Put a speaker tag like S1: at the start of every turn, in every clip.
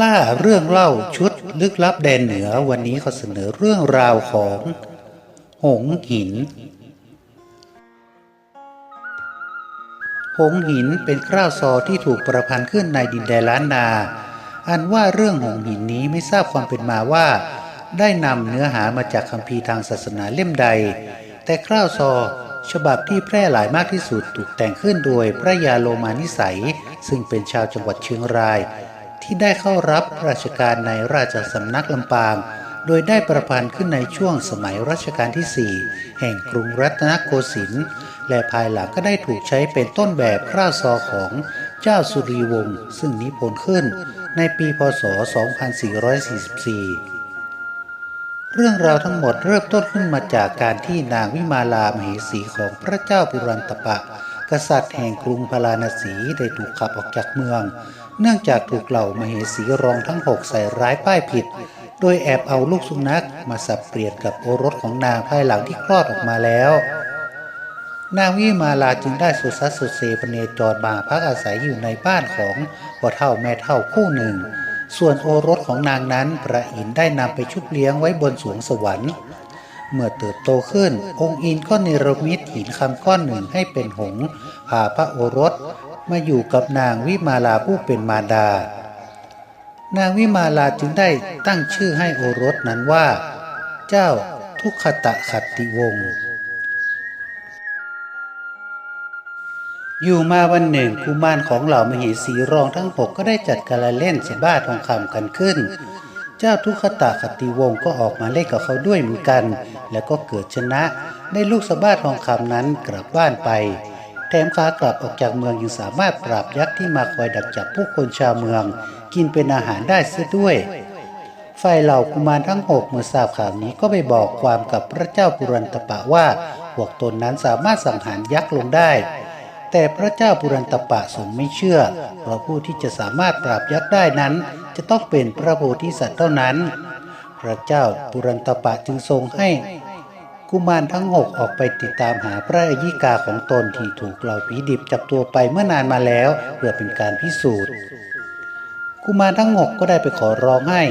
S1: ล่าเรื่องเล่าชุดลึกลับแดนเหนือวันนี้เขาเสนอเรื่องราวของ หงหิน หงหินเป็นคร่าวซอที่ถูกประพันธ์ขึ้นในดินแดนล้านนา อันว่าเรื่องหงหินนี้ไม่ทราบความเป็นมาว่า ได้นำเนื้อหามาจากคัมภีร์ทางศาสนาเล่มใด แต่คร่าวซอฉบับที่แพร่หลายมากที่สุดถูกแต่งขึ้นโดยพระยาโลมานิสัย ซึ่งเป็นชาวจังหวัดเชียงราย ที่ได้เข้ารับราชการในราชสำนักลำปาง โดยได้ประพันธ์ขึ้นในช่วงสมัยรัชกาลที่ 4 แห่งกรุงรัตนโกสินทร์และภายหลังก็ได้ถูกใช้เป็นต้นแบบคร่าวซอของเจ้าสุรีวงศ์ซึ่งนิพนธ์ขึ้นในปีพศ 2444 เรื่องราวทั้งหมดเริ่มต้นขึ้นมาจากการที่นางวิมาลามเหสีของพระเจ้าปุรันตปะ กษัตริย์แห่งกรุงพาราณสีได้ถูกขับออกจากเมือง เนื่องจากถูกเหล่ามเหสีรองทั้งหกใส่ร้ายป้ายผิด โดยแอบเอาลูกสุนัขมาสับเปลี่ยนกับโอรสของนางภายหลังที่คลอดออกมาแล้ว นางวิมาลาจึงได้สุดซัดสุดเซพเนจรมาพักอาศัยอยู่ในบ้านของพ่อเท่าแม่เท่าคู่หนึ่ง ส่วนโอรสของนางนั้นพระอินได้นำไปชุบเลี้ยงไว้บนสวงสวรรค์ เมื่อเติบโตขึ้น องค์อินก็เนรมิตหินคำก้อนหนึ่งให้เป็นหงพาพระโอรส มาอยู่กับนางวิมาลาผู้เป็นมารดา นางวิมาลาจึงได้ตั้งชื่อให้โอรสนั้นว่า เจ้าทุกขตะขัตติวงศ์อยู่มาวันหนึ่งกุมารของเหล่ามเหสีรองทั้งหกก็ได้จัดการเล่นสบ้าทองคำกันขึ้น เจ้าทุกขตาคติวงศ์ก็ออกมาเล่นกับเขาด้วยเหมือนกัน แล้วก็เกิดชนะ ได้ลูกสบ้าทองคำนั้นกลับบ้านไป แถมขากลับออกจากเมืองยังสามารถปราบยักษ์ที่มาคอยดักจับผู้คนชาวเมือง กินเป็นอาหารได้เสียด้วยฝ่ายเหล่ากุมารทั้งหกเมื่อทราบข่าวนี้ก็ไปบอกความกับพระเจ้าปุรันตปะว่าพวกตนนั้นสามารถสังหารยักษ์ลงได้ แต่พระเจ้าปุรันตปะทรงไม่เชื่อ เพราะผู้ที่จะสามารถปราบยักษ์ได้นั้น จะต้องเป็นพระโพธิสัตว์เท่านั้น พระเจ้าปุรันตปะจึงทรงให้กุมารทั้งหกออกไปติดตามหาพระอยิกาของตนที่ถูกเหล่าผีดิบจับตัวไปเมื่อนานมาแล้ว เพื่อเป็นการพิสูจน์ กุมารทั้งหกก็ได้ไปขอร้องให้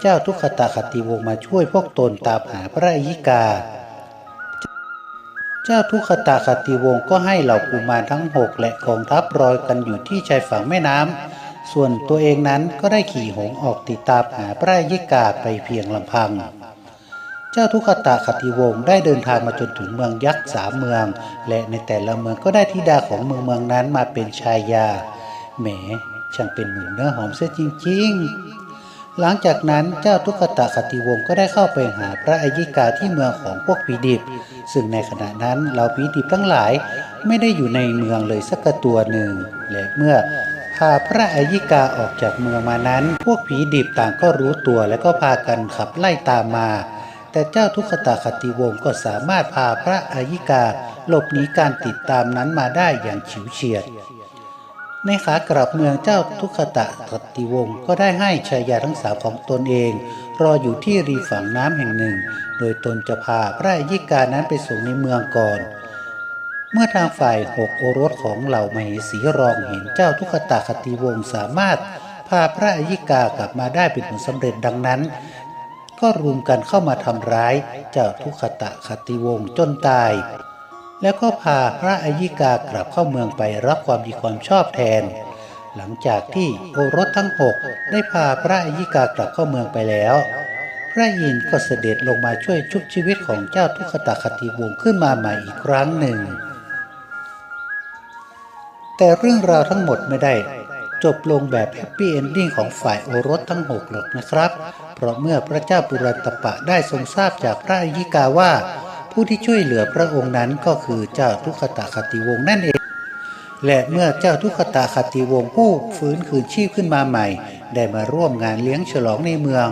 S1: เจ้าทุกขตาคติวงศมาช่วยพวกตนตามหาพระอยิกา เจ้าทุกขตาคติวงศ์ก็ให้เหล่ากุมารทั้งหกและกองทัพรอยกันอยู่ที่ชายฝั่งแม่น้ำ ส่วนตัวเองนั้นก็ได้ขี่หงออกติดตามหาพระยิกาไปเพียงลำพัง เจ้าทุกขตาคติวงศ์ได้เดินทางมาจนถึงเมืองยักษ์สามเมือง และในแต่ละเมืองก็ได้ธิดาของเมืองเมืองนั้นมาเป็นชายาแหมช่างเป็นหนุ่มเนื้อหอมเสียจริง ๆ หลังจากนั้นเจ้าทุกขตาคติวงศ์ก็ได้เข้าไปหาพระอัยิกาที่เมืองของพวกผีดิบ ซึ่งในขณะนั้นเหล่าผีดิบทั้งหลายไม่ได้อยู่ในเมืองเลยสักตัวหนึ่ง และเมื่อพาพระอัยิกาออกจากเมืองมานั้น พวกผีดิบต่างก็รู้ตัวและก็พากันขับไล่ตามมา แต่เจ้าทุกขตาคติวงศ์ก็สามารถพาพระอัยิกาหลบหนีการติดตามนั้นมาได้อย่างฉิวเฉียด ในขากลับเมืองเจ้าทุกขตะคติวงศ์ก็ได้ให้ชายาทั้งสามของตนเอง รออยู่ที่ริมฝั่งน้ำแห่งหนึ่ง โดยตนจะพาพระยิกานั้นไปส่งในเมืองก่อน เมื่อทางฝ่ายหกโอรสของเหล่ามเหสีรองเห็นเจ้าทุกขตาคติวงศ์สามารถ พาพระยิกากลับมาได้เป็นผลสำเร็จดังนั้น ก็รวมกันเข้ามาทำร้ายเจ้าทุกขตะคติวงศ์จนตาย แล้วก็พาพระอัยิกากลับเข้าเมืองไปรับความดีความชอบแทน หลังจากที่โอรสทั้งหกได้พาพระอัยิกากลับเข้าเมืองไปแล้ว พระอินทร์ก็เสด็จลงมาช่วยชุบชีวิตของเจ้าทุกขตาคติวงศ์ขึ้นมาใหม่อีกครั้งหนึ่ง แต่เรื่องราวทั้งหมดไม่ได้จบลงแบบแฮปปี้เอนดิ้งของฝ่ายโอรสทั้งหกหรอกนะครับ เพราะเมื่อพระเจ้าปุรันตปะได้ทรงทราบจากพระอัยิกาว่า ผู้ที่ช่วยเหลือพระองค์นั้นก็คือเจ้าทุกขตาคติวงศ์นั่นเอง และเมื่อเจ้าทุกขตาคติวงศ์ผู้ฟื้นคืนชีพขึ้นมาใหม่ ได้มาร่วมงานเลี้ยงฉลองในเมือง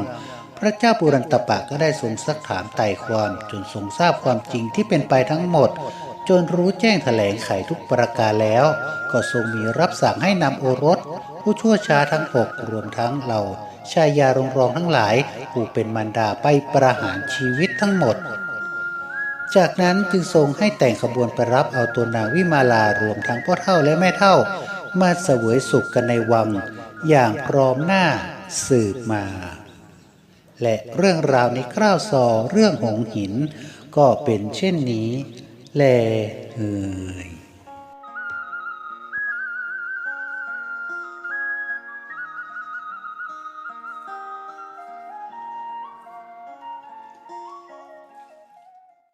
S1: พระเจ้าปุรันตปะก็ได้ทรงซักถามไต่ความจนทรงทราบความจริงที่เป็นไปทั้งหมด จนรู้แจ้งแถลงไขทุกประการแล้ว ก็ทรงมีรับสั่งให้นำโอรส ผู้ชั่วช้าทั้งหกรวมทั้งเหล่าชายารงรองทั้งหลายผู้เป็นมารดาไปประหารชีวิตทั้งหมด จากนั้นจึงทรงให้แต่งขบวนไปรับเอาตัวนางวิมาลารวมทั้งพ่อเท่าและแม่เท่า มาเสวยสุขกันในวัง อย่างพร้อมหน้าสืบมา และเรื่องราวในคราวซอเรื่องหงหิน ก็เป็นเช่นนี้ แลเอ่ย